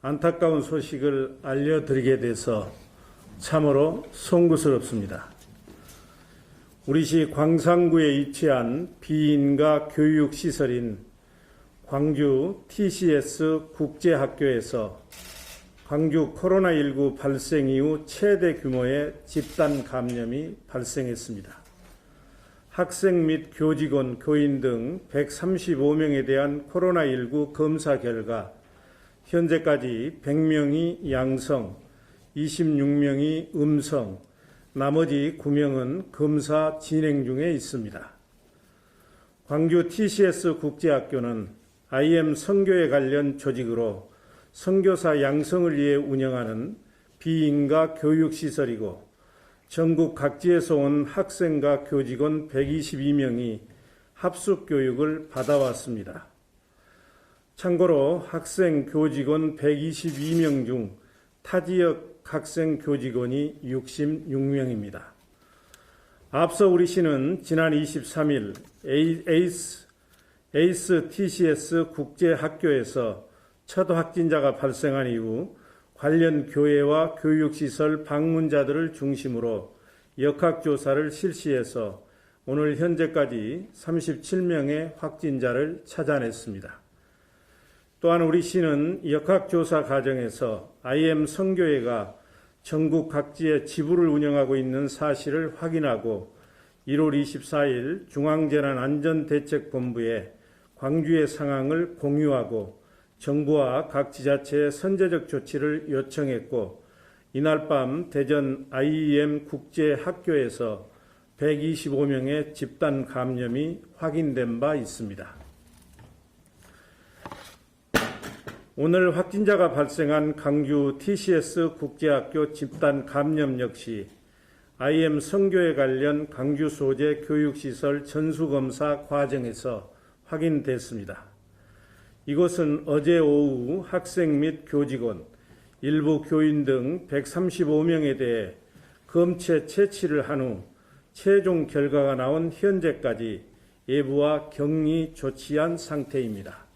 안타까운 소식을 알려드리게 돼서 참으로 송구스럽습니다. 우리시 광산구에 위치한 비인가 교육시설인 광주 TCS 국제학교에서 광주 코로나19 발생 이후 최대 규모의 집단 감염이 발생했습니다. 학생 및 교직원, 교인 등 135명에 대한 코로나19 검사 결과 현재까지 100명이 양성, 26명이 음성, 나머지 9명은 검사 진행 중에 있습니다. 광주 TCS 국제학교는 IM 선교에 관련 조직으로 선교사 양성을 위해 운영하는 비인가 교육시설이고 전국 각지에서 온 학생과 교직원 122명이 합숙 교육을 받아왔습니다. 참고로 학생 교직원 122명 중 타지역 학생 교직원이 66명입니다. 앞서 우리 시는 지난 23일 에이스, 에이스 TCS 국제학교에서 첫 확진자가 발생한 이후 관련 교회와 교육시설 방문자들을 중심으로 역학조사를 실시해서 오늘 현재까지 37명의 확진자를 찾아냈습니다. 또한 우리 시는 역학조사 과정에서 IM 성교회가 전국 각지에 지부를 운영하고 있는 사실을 확인하고 1월 24일 중앙재난안전대책본부에 광주의 상황을 공유하고 정부와 각 지자체의 선제적 조치를 요청했고 이날 밤 대전 IEM 국제학교에서 125명의 집단 감염이 확인된 바 있습니다. 오늘 확진자가 발생한 강주 TCS 국제학교 집단 감염 역시 IM 선교에 관련 강주 소재 교육시설 전수검사 과정에서 확인됐습니다. 이곳은 어제 오후 학생 및 교직원, 일부 교인 등 135명에 대해 검체 채취를 한 후 최종 결과가 나온 현재까지 예부와 격리 조치한 상태입니다.